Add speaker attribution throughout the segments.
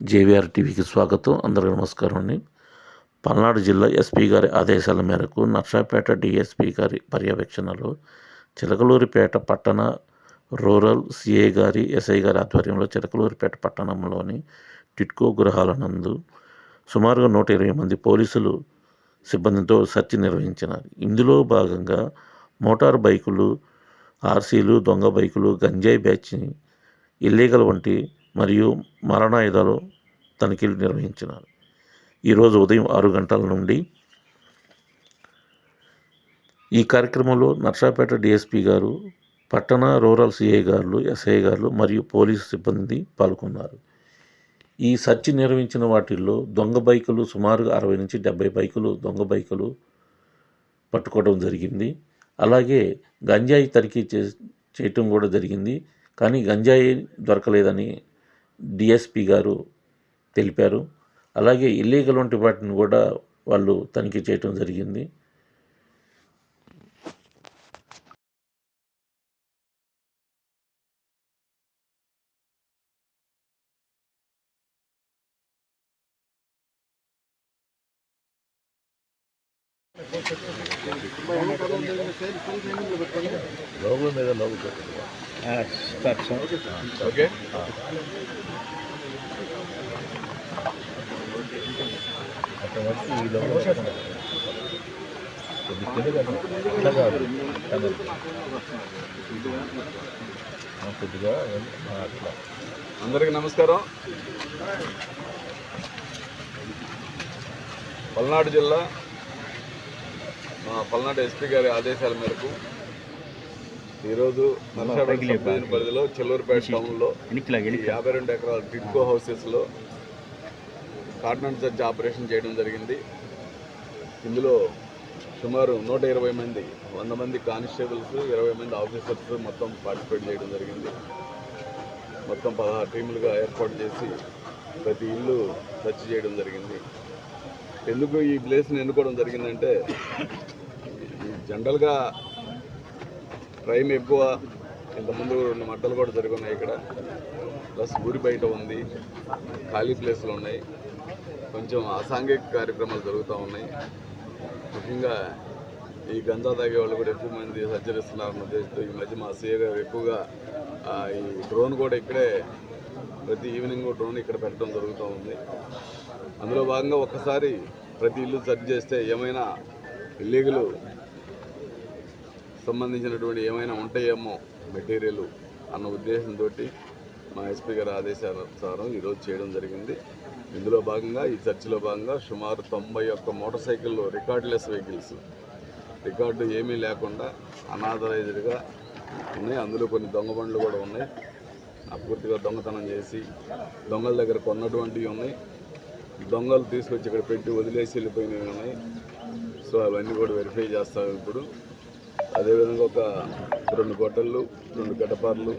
Speaker 1: JVR టీవీకి స్వాగతం. అందరికీ నమస్కారం అండి. పల్నాడు జిల్లా ఎస్పీ గారి ఆదేశాల మేరకు నర్సాపేట డిఎస్పీ గారి పర్యవేక్షణలో చిలకలూరిపేట పట్టణ రూరల్ సిఏ గారి ఎస్ఐ గారి ఆధ్వర్యంలో చిలకలూరిపేట పట్టణంలోని టిట్కో గృహాల నందు సుమారుగా నూట ఇరవై మంది పోలీసులు సిబ్బందితో సెర్చ్ నిర్వహించినారు. ఇందులో భాగంగా మోటార్ బైకులు ఆర్సీలు దొంగ బైకులు గంజాయి బ్యాచ్ ఇల్లీగల్ వంటి మరియు మరణాయుధాలు తనిఖీలు నిర్వహించినారు. ఈరోజు ఉదయం ఆరు గంటల నుండి ఈ కార్యక్రమంలో నర్సాపేట డిఎస్పి గారు పట్టణ రూరల్ సిఐ గారు ఎస్ఐ గారు మరియు పోలీసు సిబ్బంది పాల్గొన్నారు. ఈ సర్చ్ నిర్వహించిన వాటిల్లో దొంగ బైకులు సుమారుగా అరవై నుంచి డెబ్బై బైకులు దొంగ బైకులు పట్టుకోవడం జరిగింది. అలాగే గంజాయి తనిఖీ చే చేయటం కూడా జరిగింది. కానీ గంజాయి దొరకలేదని డిఎస్పి గారు తెలిపారు. అలాగే ఇల్లీగల్ వంటి వాటిని కూడా వాళ్ళు తనిఖీ చేయటం జరిగింది. లోగో మీద లోగో
Speaker 2: ఓకే
Speaker 1: అక్కడ వచ్చి ఈ లోగో కొద్ది కింద అట్లా కాదు కొద్దిగా అట్లా
Speaker 2: అందరికీ నమస్కారం. పల్నాడు జిల్లా పల్నాడు ఎస్పీ గారి ఆదేశాల మేరకు ఈరోజు నర్సాపేట పరిధిలో చెల్లూరుపేట టౌన్లో యాభై రెండు ఎకరాల టిడ్కో హౌసెస్లో కార్డనెన్స్ సెర్చ్ ఆపరేషన్ చేయడం జరిగింది. ఇందులో సుమారు నూట ఇరవై మంది వంద మంది కానిస్టేబుల్స్ ఇరవై మంది ఆఫీసర్స్ మొత్తం పార్టిసిపేట్ చేయడం జరిగింది. మొత్తం పదహారు టీములుగా ఏర్పాటు చేసి ప్రతి ఇల్లు సెర్చ్ చేయడం జరిగింది. ఎందుకు ఈ ప్లేస్ని ఎన్నుకోవడం జరిగిందంటే జనరల్గా క్రైమ్ ఎక్కువ ఇంతకుముందు రెండు మట్టలు కూడా జరుగున్నాయి ఇక్కడ. ప్లస్ ఊరి బయట ఉంది ఖాళీ ప్లేస్లు ఉన్నాయి. కొంచెం అసాంఘిక కార్యక్రమాలు జరుగుతూ ఉన్నాయి. ముఖ్యంగా ఈ గంజా తాగే వాళ్ళు కూడా ఎక్కువ మంది సంచరిస్తున్నారన్న ఉద్దేశంతో ఈ మధ్య మా సీఏ గారు ఎక్కువగా ఈ డ్రోన్ కూడా ఇక్కడే ప్రతి ఈవినింగ్ డ్రోన్ ఇక్కడ పెట్టడం జరుగుతూ ఉంది. అందులో భాగంగా ఒక్కసారి ప్రతి ఇల్లు సర్చ్ చేస్తే ఏమైనా ఇల్లీగల్ సంబంధించినటువంటి ఏమైనా ఉంటాయేమో మెటీరియల్ అన్న ఉద్దేశంతో మా ఎస్పీ గారి ఆదేశానుసారం ఈరోజు చేయడం జరిగింది. ఇందులో భాగంగా ఈ చర్చిలో భాగంగా సుమారు తొంభై ఒక్క మోటార్ సైకిళ్ళు రికార్డ్లెస్ వెహికల్స్. రికార్డు ఏమీ లేకుండా అనాథరైజ్డ్గా ఉన్నాయి. అందులో కొన్ని దొంగ బండ్లు కూడా ఉన్నాయి. అపూర్తిగా దొంగతనం చేసి దొంగల దగ్గర కొన్నటువంటివి ఉన్నాయి. దొంగలు తీసుకొచ్చి ఇక్కడ పెట్టి వదిలేసి వెళ్ళిపోయినవి ఉన్నాయి. సో అవన్నీ కూడా వెరిఫై చేస్తాం ఇప్పుడు. అదేవిధంగా ఒక రెండు గొడ్డళ్ళు రెండు గడ్డపార్లు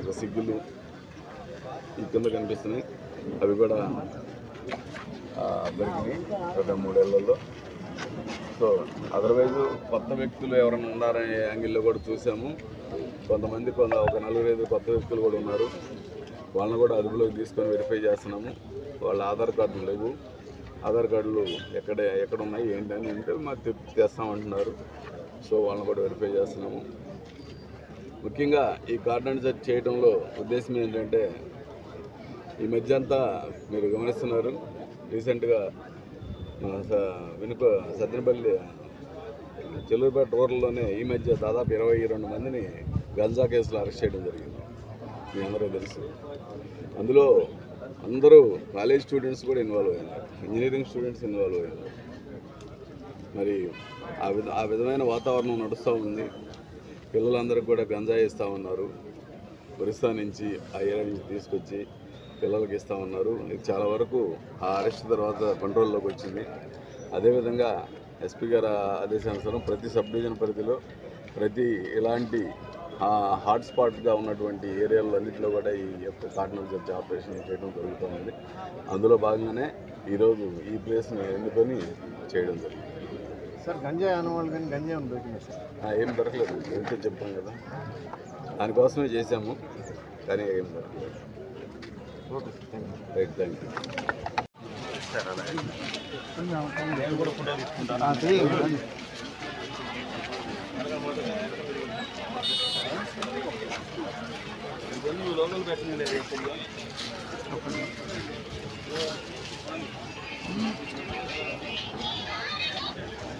Speaker 2: ఒక సిగ్గులు ఈ కింద కనిపిస్తున్నాయి. అవి కూడా దొరికినాయి ఒక మూడేళ్ళలో. సో అదర్వైజ్ కొత్త వ్యక్తులు ఎవరైనా ఉన్నారనే యాంగిల్లో కూడా చూసాము. కొంతమంది కొంత ఒక నలుగురు ఐదు కొత్త వ్యక్తులు కూడా ఉన్నారు. వాళ్ళని కూడా అదుపులోకి తీసుకొని వెరిఫై చేస్తున్నాము. వాళ్ళ ఆధార్ కార్డులు లేవు. ఆధార్ కార్డులు ఎక్కడ ఎక్కడ ఉన్నాయి ఏంటని అంటే మాకు తెప్పి తెస్తామంటున్నారు. సో వాళ్ళని కూడా వెరిఫై చేస్తున్నాము. ముఖ్యంగా ఈ కార్డన్ సెట్ చేయడంలో ఉద్దేశం ఏంటంటే ఈ మధ్య అంతా మీరు గమనిస్తున్నారు రీసెంట్గా వెనుక సత్తెనపల్లి చెల్లూరుపేట రూరల్లోనే ఈ మధ్య దాదాపు ఇరవై రెండు మందిని గంజా కేసులో అరెస్ట్ చేయడం జరిగింది. మీ అందరూ తెలుసు. అందులో అందరూ కాలేజ్ స్టూడెంట్స్ కూడా ఇన్వాల్వ్ అయినారు. ఇంజనీరింగ్ స్టూడెంట్స్ ఇన్వాల్వ్ అయినారు. మరి ఆ విధ ఆ విధమైన వాతావరణం నడుస్తూ ఉంది. పిల్లలందరికీ కూడా గంజాయి ఇస్తూ ఉన్నారు. ఒరిస్సా నుంచి ఆ ఏరియా నుంచి తీసుకొచ్చి పిల్లలకి ఇస్తూ ఉన్నారు. ఇది చాలా వరకు ఆ అరెస్ట్ తర్వాత కంట్రోల్లోకి వచ్చింది. అదేవిధంగా ఎస్పీ గారి ఆదేశానుసారం ప్రతి సబ్ డివిజన్ పరిధిలో ప్రతి ఇలాంటి హాట్ స్పాట్గా ఉన్నటువంటి ఏరియాలో అన్నింటిలో కూడా ఈ యొక్క కార్డినల్ జడ్జి ఆపరేషన్ చేయడం జరుగుతుంది అందులో భాగంగానే ఈరోజు ఈ ప్లేస్ని ఎన్నుకొని చేయడం జరిగింది.
Speaker 3: సార్ గంజాయి అనేవాళ్ళు కానీ గంజాయి ఏం సార్?
Speaker 2: ఏం దొరకలేదు. ఏంటో చెప్పాం కదా. దానికోసమే చేశాము కానీ ఏం దొరకలేదు.
Speaker 3: Right thank you sir